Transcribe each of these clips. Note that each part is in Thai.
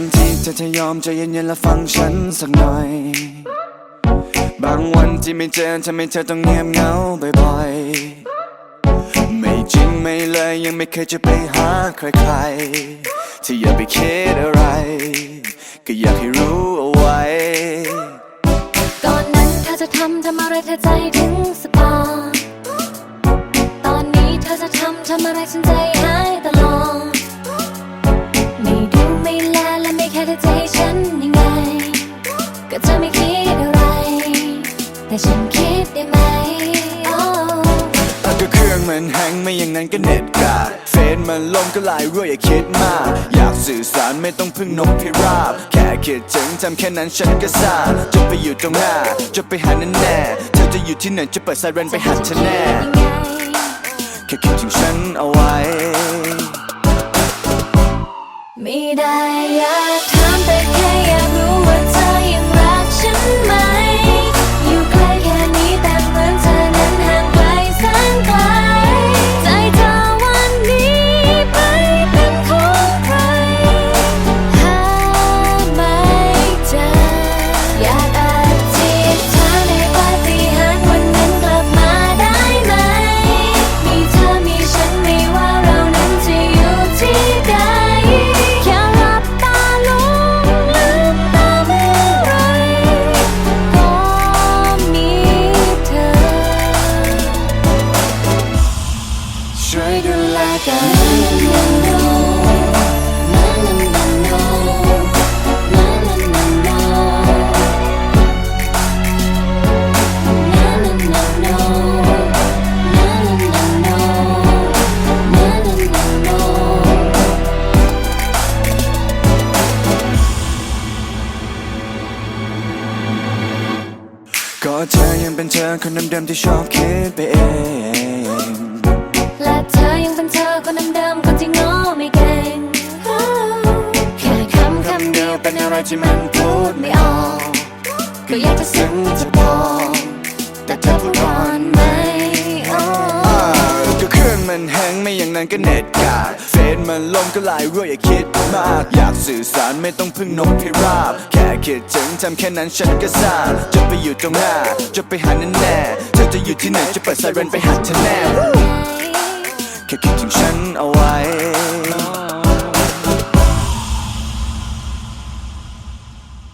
างทีเธอจะยอมใจเย็นๆและฟังฉันสักหน่อย บางวันที่ไม่เจอทำให้เธอต้องเงียบเหงาบ่อยๆ ไม่จริงไม่เลยยังไม่เคยจะไปหาใครๆที่อย่าไปคิดอะไร ก็อยากให้รู้เอาไว้ก่อนนั้นเธอจะทำทำอะไรเธอใจถึงสปา ตอนนี้เธอจะทำทำอะไรฉันใจหา และไม่แค่เธอจะให้ฉันยังไง ก็เธอไม่คิดอะไร แต่ฉันคิดได้ไหมโอ้ถ้าก็เครื่องมันแฮงไม่อย่างนั้นก็เน็ตกาดเฟซมันลงก็ลายรั่วอย่าคิดมาก อยากสื่อสารไม่ต้องพึ่งนกพิราบ แค่คิดถึงทำแค่นั้นฉันก็ทราบจะไปอยู่ตรงหน้า จะไปหาแน่แน่ๆเธอจะอยู่ที่ไหนจะเปิดไซเรนไปหาเธอแน่ยังไงแค่คิดถึงฉันเอาไว้ ไม่ได้อยากถามแต่แค่อยาก มที่ชอบคิดไปเอง และเธอยังเป็นเธอคนเดิมๆคนที่โง่ไม่เก่งแค่คำคำเดียวเป็นอะไรที่มันพูดไม่ออกก็อยากจะซึ้งจะบอกแต่เธอพูดก่อนไหมก็เครื่องมันแฮงไม่อย่างนั้นก็เน็ตกาดเฟซมันลงก็ลายรั่วอย่าคิดมาก อยากสื่อสารไม่ต้องพึ่งนกพิราบ แค่คิดถึงทำแค่นั้นฉันก็ทราบจะไปอยู่ตรงหน้าจะไปหาแน่แน่ จะอยู่ที่ไหนจะเปิดไซเรนไปหาเธอแน่แค่คิดถึงฉันเอาไว้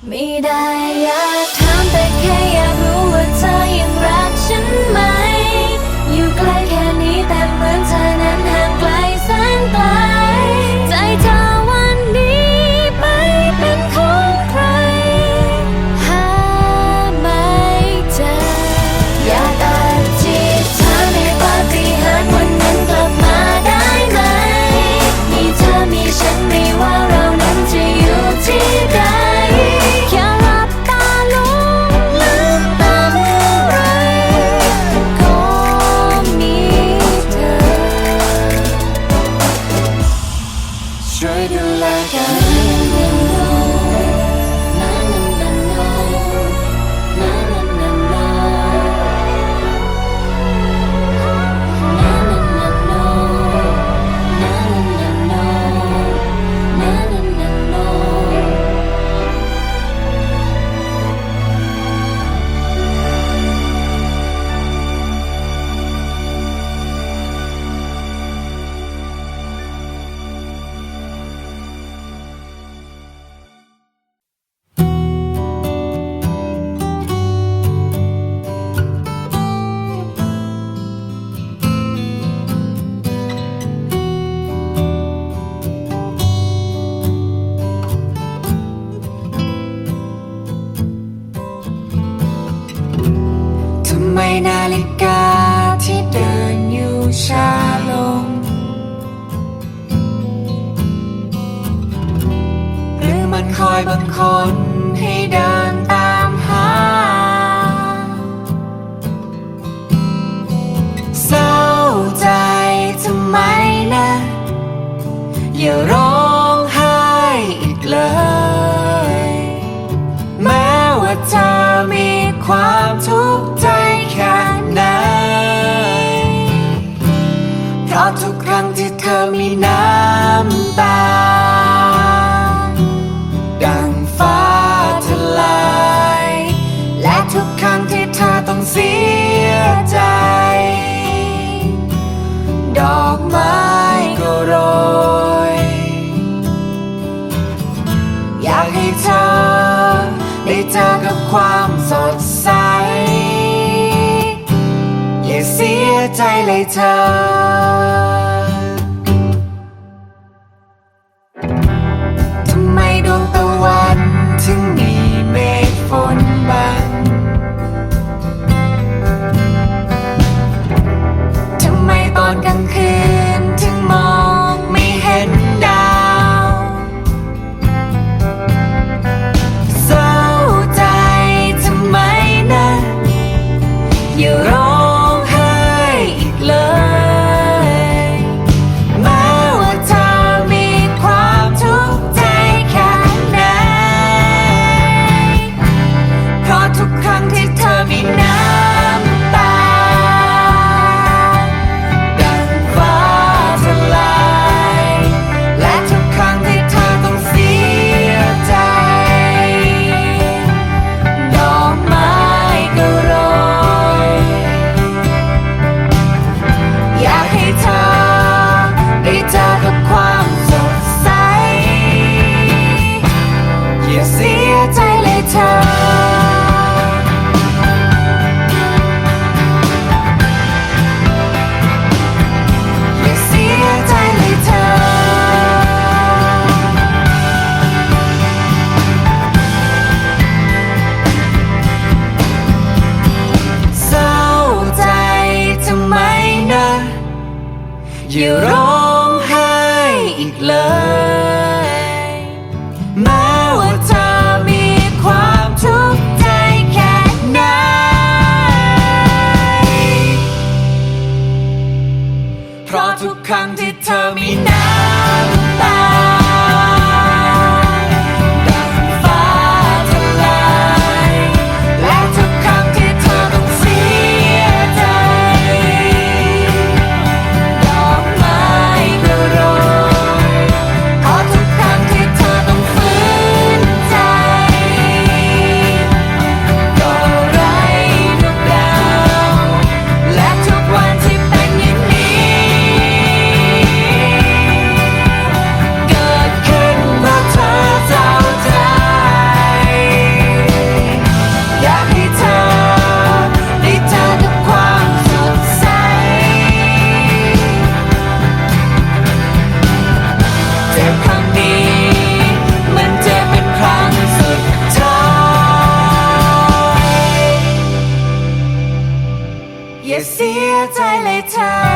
ไม่ได้อยากถามแต่แค่อยาก อ เลยเธอ see you a time later.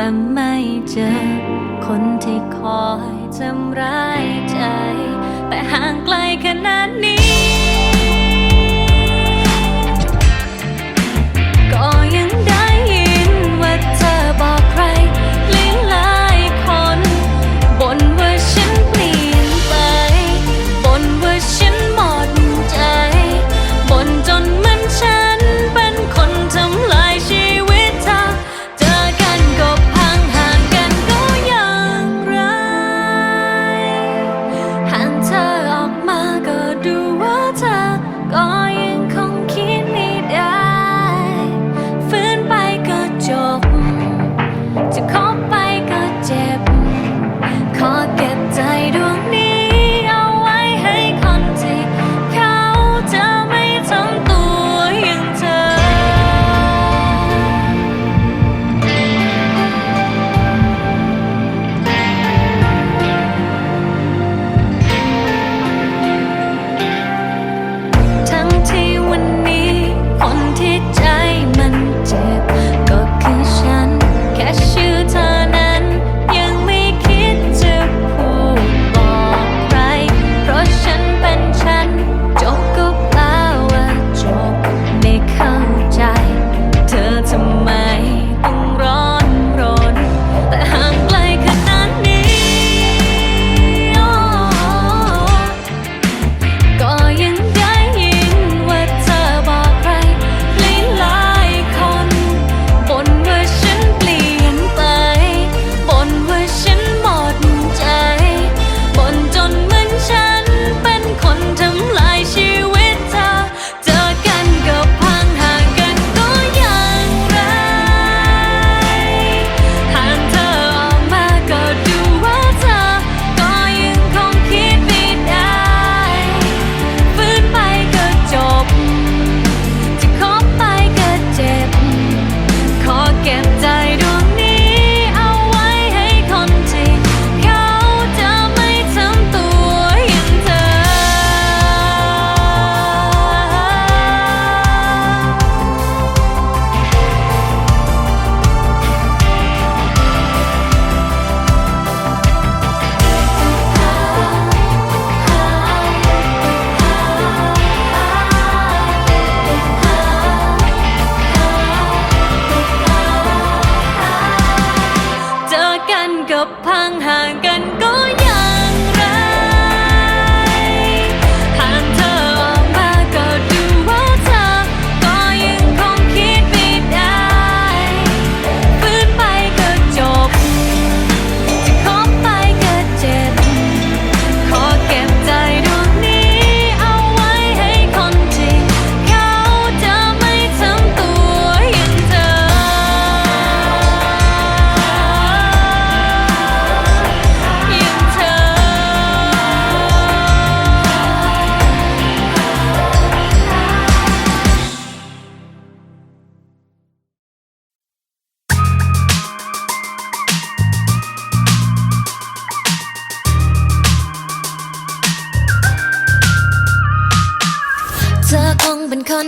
แต่ไม่เจอ คนที่คอยทำร้ายใจ แต่ห่างไกลขนาดนี้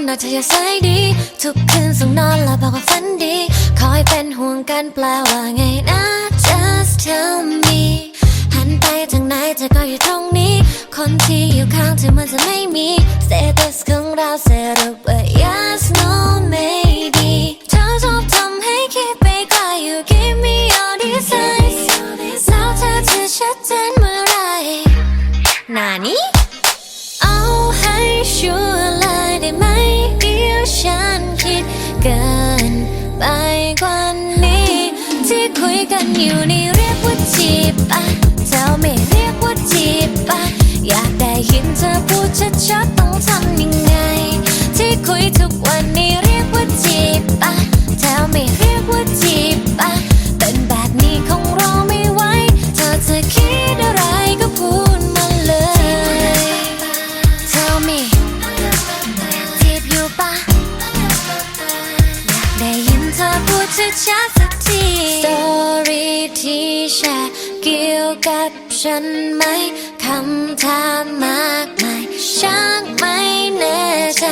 เราเธออย่าใจดี ทุกคืนส่งนอนแล้วบอกว่าฝันดี คอยเป็นห่วงกันแปลว่าไงนะ just tell me หันไปทางไหนเธอก็อยู่ตรงนี้ คนที่อยู่ข้างเธอมันจะไม่มี status ของเราเสรุปว่า yes no กันอยู่นี่เรียกว่าจีบปะเธอไม่เรียกว่าจีบปะอยากได้ยินเธอพูดชัดๆต้องทำยังไง ที่คุยทุกวันนี่เรียกว่าจีบปะเธอไม่เรียกว่าจีบปะ กับฉันไหมคำถามมากมายช่างไม่แน่ใจ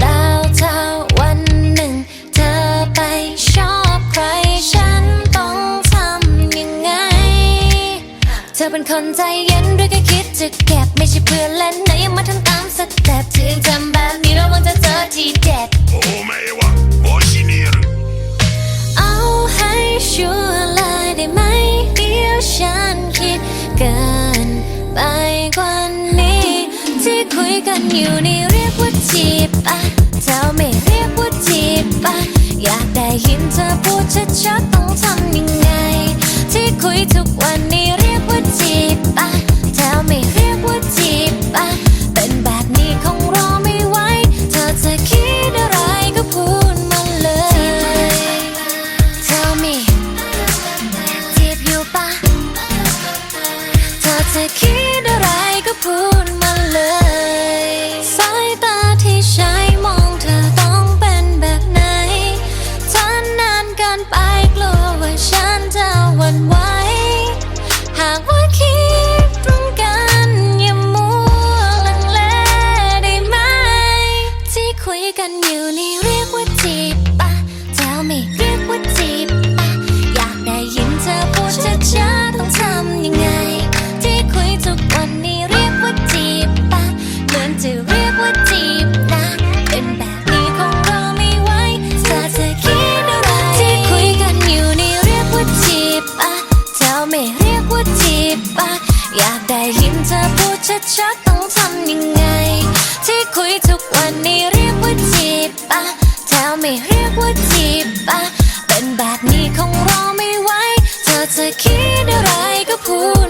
แล้วเท่าวันหนึ่ง เธอไปชอบใครฉันต้องทำยังไง เธอเป็นคนใจเย็นด้วยก็คิดจะเก็บไม่ใช่เพื่อนเล่นนะยังมาทำตามสเต็ปถึงทำแบบนี้ระวังจะเจอที่เจ็ดโอ้ไม่ว่าโอชินิรเอาให้ชัวร์เลยได้ไหม ฉันคิดเกินไปกว่านี้ ที่คุยกันอยู่นี่เรียกว่าจีบปะเธอไม่เรียกว่าจีบปะอยากได้ยินเธอพูดชัดๆต้องทำยังไง ที่คุยทุกวันนี้ Ooh.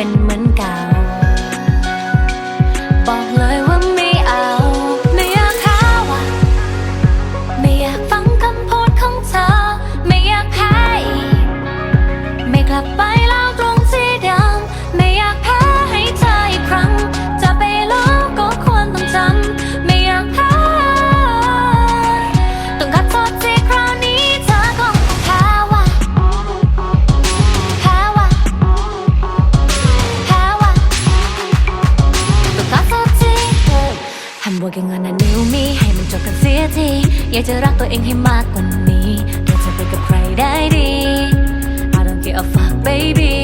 เป็นเหมือนเก่า baby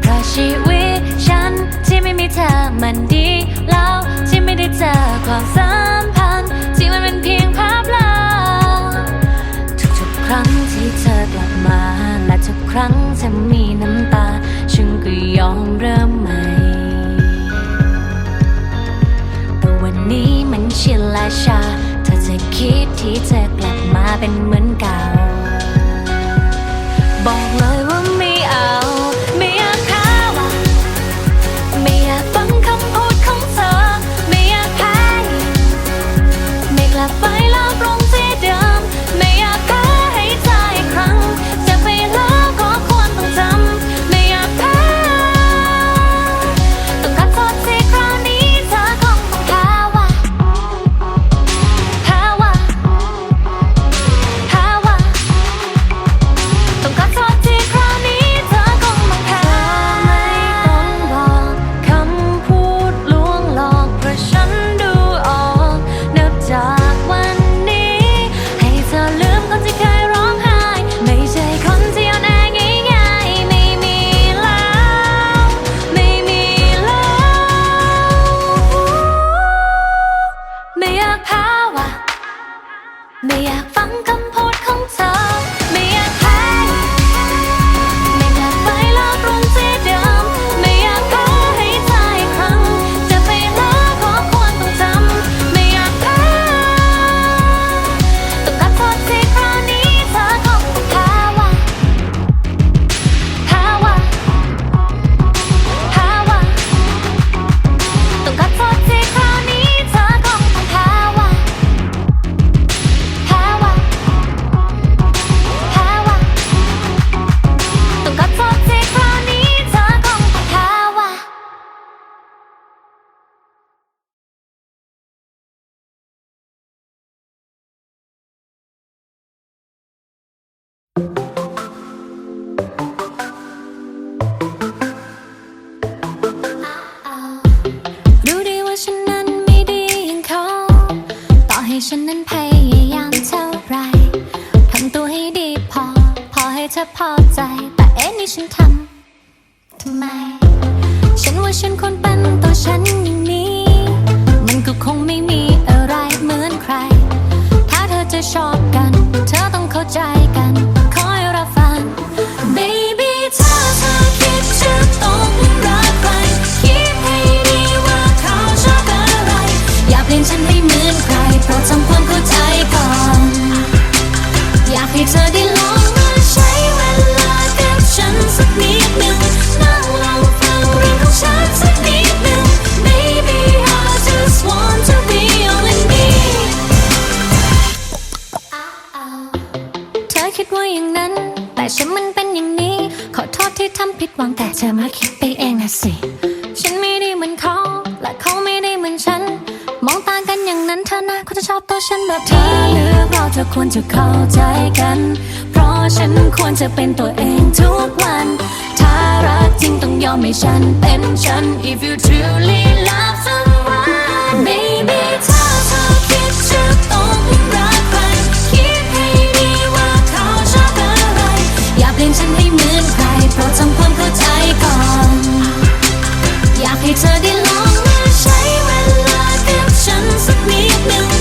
เพราะชีวิตฉันที่ไม่มีเธอมันดีแล้วที่ไม่ได้เจอความสัมพันธ์ที่มันเป็นเพียงภาพลาทุกๆครั้งที่เธอกลับมา และทุกครั้งจะมีน้ำตา ฉันก็ยอมเริ่มใหม่แต่วันนี้มันชินและชา เธอจะคิดที่จะกลับมาเป็นเหมือนำไม ฉันว่าฉันควรเป็นตัวฉันอย่างนี้ มันก็คงไม่มีอะไรเหมือนใคร ถ้าเธอจะชอบกัน เธอต้องเข้าใจกัน คอยรับฟัง Baby ถ้าเธอคิดจะต้องรักใคร คิดให้ดีว่าเขาชอบอะไร อย่าเปลี่ยนฉันให้เหมือนใคร โปรดทำความเข้าใจก่อน อยากให้เธอ หวังแต่เธอมาคิดไปเองนะสิ ฉันไม่ได้เหมือนเขา และเขาไม่ได้เหมือนฉัน มองตากันอย่างนั้นเธอนะควรจะชอบตัวฉันแบบที่เลือเราเธอควรจะเข้าใจกัน เพราะฉันควรจะเป็นตัวเองทุกวัน ถ้ารักจริงต้องยอมให้ฉันเป็นฉัน if you truly love someone baby ถ้าเธอคิดจะต้องรักใครคิดให้ดีว่าเขาชอบอะไร อย่าเปลี่ยนฉันให้เหมือนใครโปรดทำความเข้าใจ ก่อน อยากให้เธอได้ลองมาใช้เวลากับฉันสักนิดหนึ่ง